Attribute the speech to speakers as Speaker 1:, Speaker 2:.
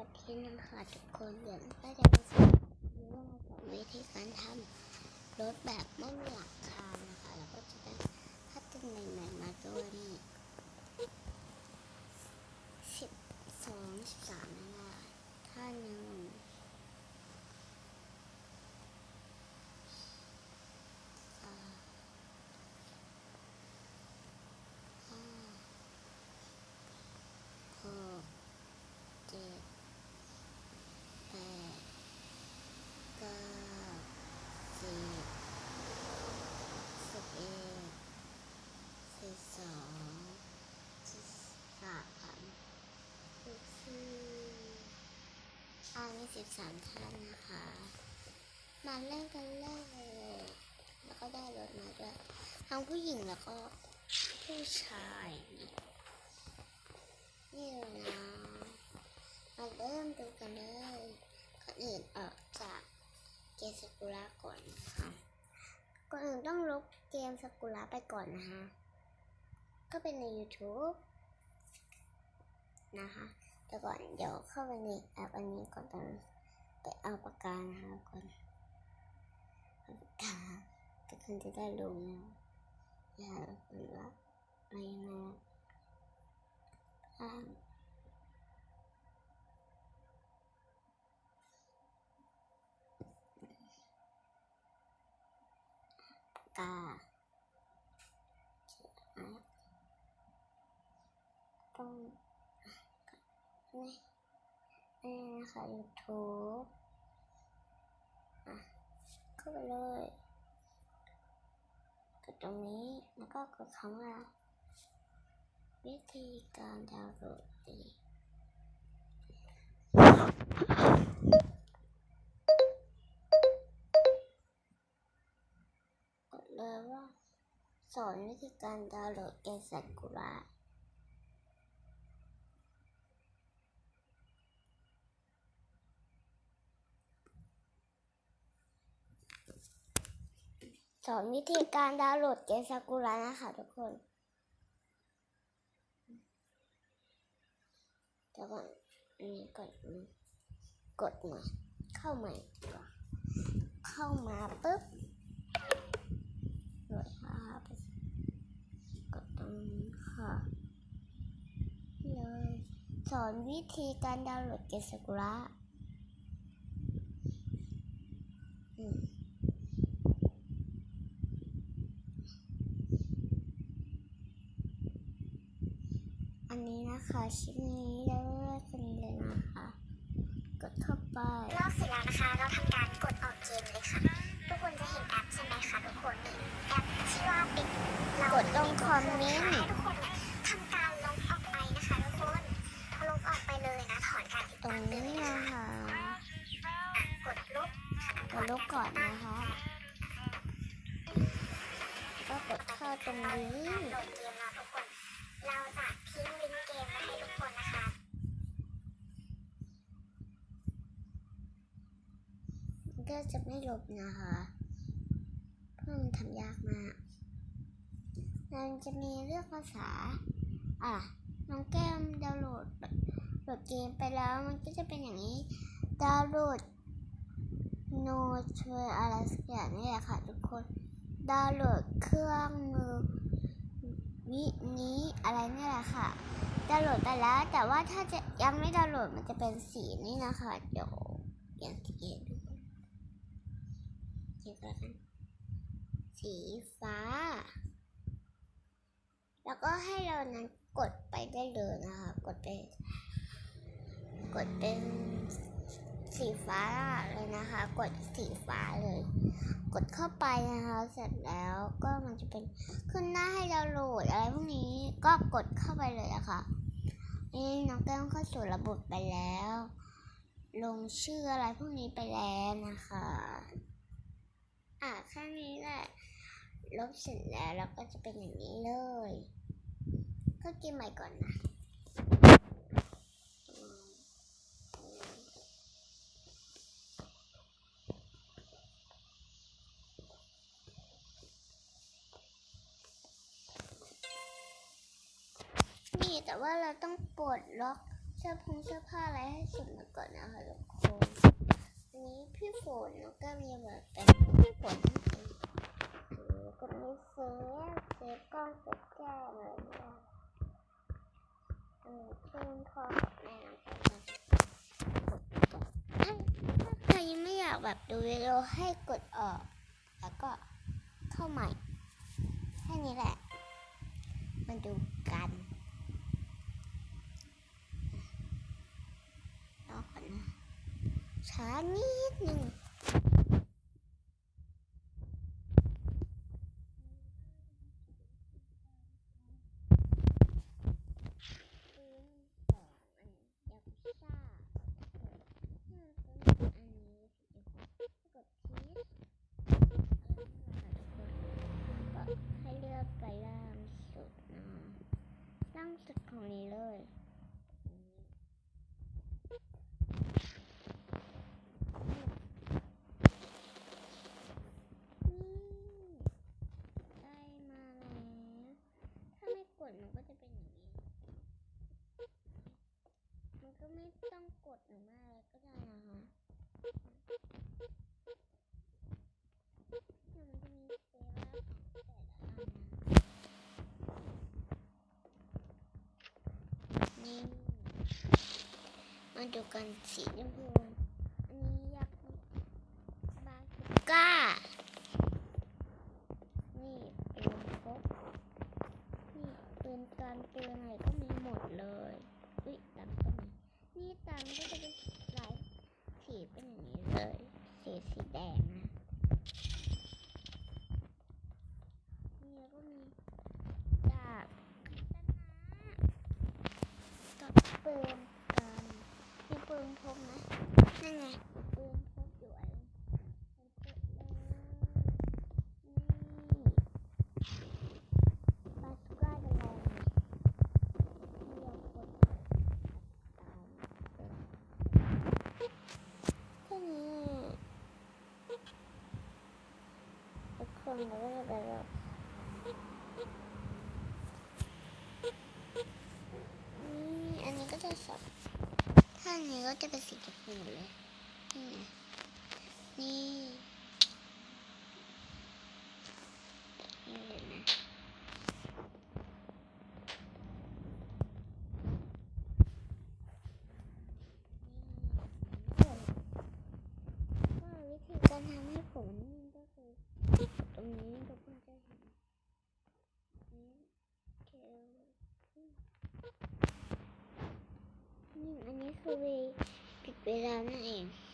Speaker 1: วัสดีนะคะทุกคนเดี๋ยวก็จะมาสอนเรื่องของวิธีการทำรถแบบไม่มีหลังคานะคะแล้วก็จะได้พัฒนาใหม่ๆมาด้วยนี่สิบสองสิบสามนะคะท่าหนึ่งอ่าห้าหกเจ็ด แปดเก้าสิบสิบเอ็ดสิบสองสิบสามสิบสี่อันนี้ สิบสามท่านนะคะ มาเล่นกันเลยแล้วก็ได้รถมาด้วยทั้งผู้หญิงแล้วก็ผู้ชายนี่เลยนะมาเริ่มดูกันเลยก่อนอื่นออกจากเกมสกุระก่อนนะคะก่อนอื่นต้องลบเกมสกุระไปก่อนนะคะ ก็เป็นใน YouTube นะคะแต่ก่อนเดี๋ยวเข้าไปในแอปอันนี้ก่อนตอน ไปเอาปากกานะคะก่อนปากกาทุกคนจะได้รู้นะอย่าเปิดว่าอะไรนะอ่านกาต้องนี่ นี่นะคะยูทูบอะเข้าไปเลยกดตรงนี้แล้วก็กดคำว่าวิธีการดาวน์โหลดดีกดเลยว่าสอนวิธีการดาวน์โหลดเกมสักุระ สอนวิธีการดาวน์โหลดเกมซากุระนะคะทุกคนเดี๋ยวก่อนอันนี้กดกดมา เข้าใหม่กว่าเข้ามาปุ๊บโหลดครับกดตรงนี้ค่ะเลยสอนวิธีการดาวน์โหลดเกมซากุระอืม อั นนี้นะคะชิ้นนี้เราเลือกกันเลยนะคะ กดเข้าไป
Speaker 2: ลอกเสร็จแล้วนะคะ เราทำการกดออกเกมเลยค่ะ ทุกคนจะเห็นแอปใช่ไหมคะทุกคนแอปที่ว่าเป็นเรา
Speaker 1: กดตรงคอมเมนต์
Speaker 2: ให้ทุกคนเนี่ยทำการลบออกไปนะคะทุกคนพอลบออกไปเลยนะถอนการติด
Speaker 1: ตรง
Speaker 2: ตามไป
Speaker 1: นี้
Speaker 2: เลยนะ
Speaker 1: นะคะคะ
Speaker 2: อะกดลบค่ะ
Speaker 1: กดลบก่อนนะคะก็กดเข้าตรงนี้
Speaker 2: จ
Speaker 1: บนะคะเพราะมันทำยากมากมันจะมีเลือกภาษา อะ น้องแก้มดาวน์โหลดโหลดเกมไปแล้วมันก็จะเป็นอย่างนี้ ดาวน์โหลดโนช่วยอะไรสักอย่างนี่แหละค่ะทุกคน ดาวน์โหลดเครื่องมือวินี้อะไรนี่แหละค่ะ ดาวน์โหลดไปแล้ว แต่ว่าถ้าจะยังไม่ดาวน์โหลดมันจะเป็นสีนี่นะคะ เดี๋ยวอย่างที่เห็นดู เดี๋ยวกันสีฟ้า แล้วก็ให้เรานั้นกดไปได้เลยนะคะ กดไป กดเป็นสีฟ้าเลยนะคะ กดสีฟ้าเลย กดเข้าไปนะคะ เสร็จแล้วก็มันจะเป็นขึ้นหน้าให้เราโหลดอะไรพวกนี้ก็กดเข้าไปเลยอะค่ะนี่น้องแก้มเข้าสู่ระบบไปแล้ว ลงชื่ออะไรพวกนี้ไปแล้วนะคะ อะแค่นี้แหละลบเสร็จแล้วแล้วก็จะเป็นอย่างนี้เลย ก็กินใหม่ก่อนนะนี่แต่ว่าเราต้องปลดล็อกเสื้อผงเสื้อผ้าอะไรให้เสร็จมาก่อนนะคะทุกคน นนี้พี่ฝนแล้วก็มีแบบเป็นพี่ฝนนั่นเองแล้วก็มีเซฟเซฟกล้องเซฟแก้วอะไรเนี่ยอันนี้เพื่อนพ่อกับแม่น้องแอนนะเอ้ยถ้าใครยังไม่อยากแบบดูวิดีโอให้กดออก แล้วก็เข้าใหม่ แค่นี้แหละ มาดูกันรอก่อนนะช้านิดหนึ่งปืนสองอันยากุซ่าเออปืนสองอัน นี้สิดพีชก็ให้เลือกไปล่างสุดนะล่างสุดของนี้เลยนี่ได้มาแล้ว ถ้าไม่กดมันก็จะเป็นอย่างนี้ มันก็ไม่ ต้องกดหรือไม่อะไรก็ได้นะคะเนี่ยมันจะมีเซรั่มของแต่ละอันนะนี่มาดูกันสีชมพูอันนี้ยากษ์บาสุก้า นี่ปืนพกนี่ปืนการปืนอะไรก็มีหมดเลยอุ้ยตังค์ก็มี นี่ตันก็จะเป็นหลายสีเป็นอย่างนี้เลย สีสีแดงนะ นี่แล้วก็มีดาบกับปืนกันมีปืนพกนะนั่นไงปืนพกอยู่อันมันเปิดเลยนี่บาสก้าจะลองไหมไม่ยอมกดตามแค่นี้ ทุกคนเราก็จะไปแบบนี่อันนี้ก็จะสับถ้าอันนี้ก็จะเป็นสีชมพูเลย นี่ไงนี่นี่เห็นไหมนี่ก็วิธีการทำให้ผมนิ่มก็คือ ตรงนี้ทุกคนจะเห็นนี่เคล นี่อันนี้คื